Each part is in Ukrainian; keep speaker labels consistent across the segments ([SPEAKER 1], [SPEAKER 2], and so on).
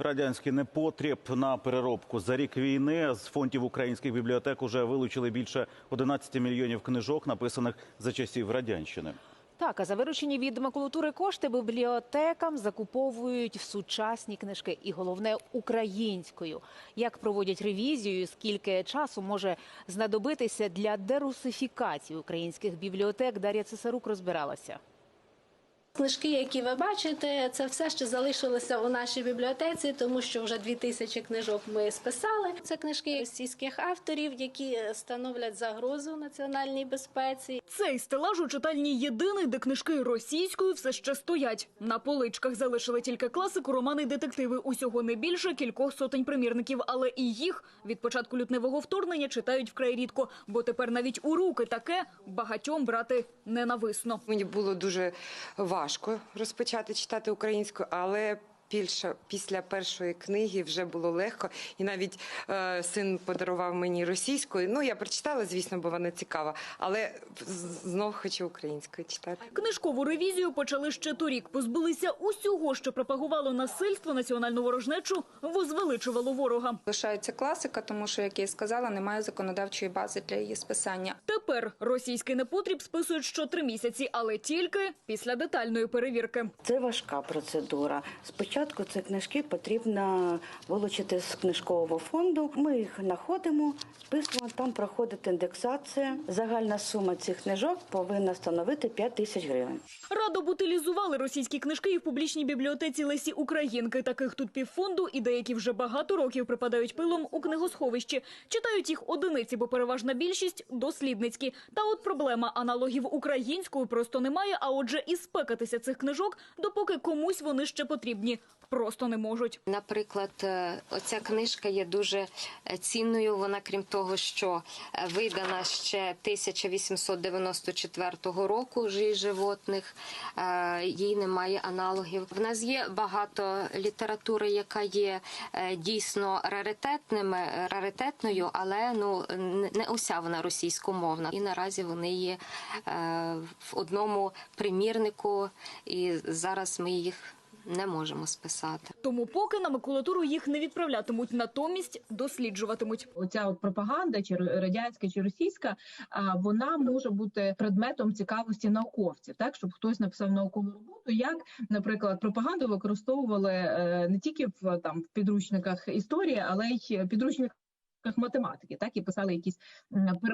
[SPEAKER 1] Радянський непотріб на переробку за рік війни з фондів українських бібліотек уже вилучили більше 11 мільйонів книжок, написаних за часів радянщини.
[SPEAKER 2] Так, а за виручені від макулатури кошти бібліотекам закуповують сучасні книжки і головне українською. Як проводять ревізію, скільки часу може знадобитися для дерусифікації українських бібліотек, Дар'я Цесарук розбиралася.
[SPEAKER 3] Книжки, які ви бачите, це все ще залишилося у нашій бібліотеці, тому що вже дві тисячі книжок ми списали. Це книжки російських авторів, які становлять загрозу національній безпеці.
[SPEAKER 4] Цей стелаж у читальні єдиний, де книжки російською все ще стоять. На поличках залишили тільки класику, романи й детективи. Усього не більше кількох сотень примірників, але і їх від початку лютневого вторгнення читають вкрай рідко, бо тепер навіть у руки таке багатьом брати ненависно.
[SPEAKER 5] Мені було дуже важко розпочати читати українською, але більше після першої книги вже було легко. І навіть е, син подарував мені російською. Ну я прочитала, звісно, бо вона цікава, але знов хочу українською читати.
[SPEAKER 4] Книжкову ревізію почали ще торік. Позбулися усього, що пропагувало насильство, національну ворожнечу, возвеличувало ворога.
[SPEAKER 6] Лишається класика, тому що, як я і сказала, немає законодавчої бази для її списання.
[SPEAKER 4] Тепер російський непотріб списують що три місяці, але тільки після детальної перевірки.
[SPEAKER 7] Це важка процедура. Спочатку ці книжки потрібно вилучити з книжкового фонду. Ми їх знаходимо, списуємо, там проходить індексація. Загальна сума цих книжок повинна становити 5 тисяч гривень.
[SPEAKER 4] Радо бутилізували російські книжки і в публічній бібліотеці Лесі Українки. Таких тут півфонду і деякі вже багато років припадають пилом у книгосховищі. Читають їх одиниці, бо переважна більшість дослідницькі. Та от проблема аналогів українською просто немає. А отже, і спекатися цих книжок, допоки комусь вони ще потрібні, просто не можуть.
[SPEAKER 8] Наприклад, е, оця книжка є дуже е, цінною. Вона, крім того, що е, видана ще 1894 року «Жий животних, їй немає аналогів. В нас є багато літератури, яка є дійсно раритетними, раритетною, але ну не- уся вона російськомовна. І наразі вони є в одному примірнику, і зараз ми їх не можемо списати.
[SPEAKER 4] Тому поки на макулатуру їх не відправлятимуть, натомість досліджуватимуть.
[SPEAKER 9] оця от пропаганда, чи радянська, чи російська, а, вона може бути предметом цікавості науковців, так щоб хтось написав наукову роботу, як, наприклад, пропаганду використовували е, не тільки в там в підручниках історії, але й в підручниках математики, так і писали якісь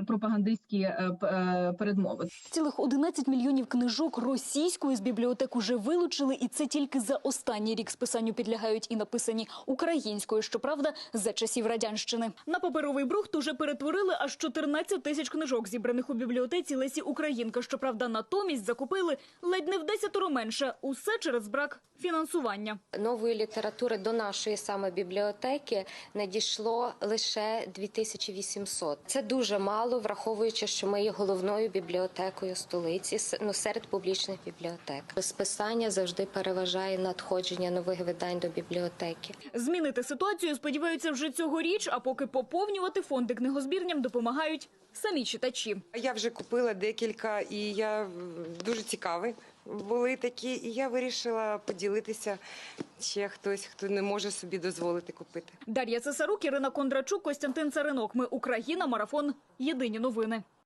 [SPEAKER 9] пропагандистські е, е, передмови.
[SPEAKER 4] Цілих 11 мільйонів книжок російської з бібліотек уже вилучили, і це тільки за останній рік списанню підлягають і написані українською, щоправда, за часів радянщини. На паперовий брухт уже перетворили аж 14 тисяч книжок, зібраних у бібліотеці Лесі Українка. Щоправда, натомість закупили ледь не в десятеро менше. Усе через брак фінансування.
[SPEAKER 8] Нової літератури до нашої саме бібліотеки надійшло лише 2800. Це дуже мало, враховуючи, що ми є головною бібліотекою столиці ну, серед публічних бібліотек. Списання завжди переважає надходження нових видань до бібліотеки.
[SPEAKER 4] Змінити ситуацію сподіваються вже цьогоріч, а поки поповнювати фонди книгозбірням допомагають самі читачі.
[SPEAKER 5] Я вже купила декілька, і я дуже цікаві були такі. І я вирішила поділитися ще хтось, хто не може собі дозволити купити.
[SPEAKER 4] Дар'я Цесарук, Ірина Кондрачук, Костянтин Царинок. Ми Україна. Марафон. Єдині новини.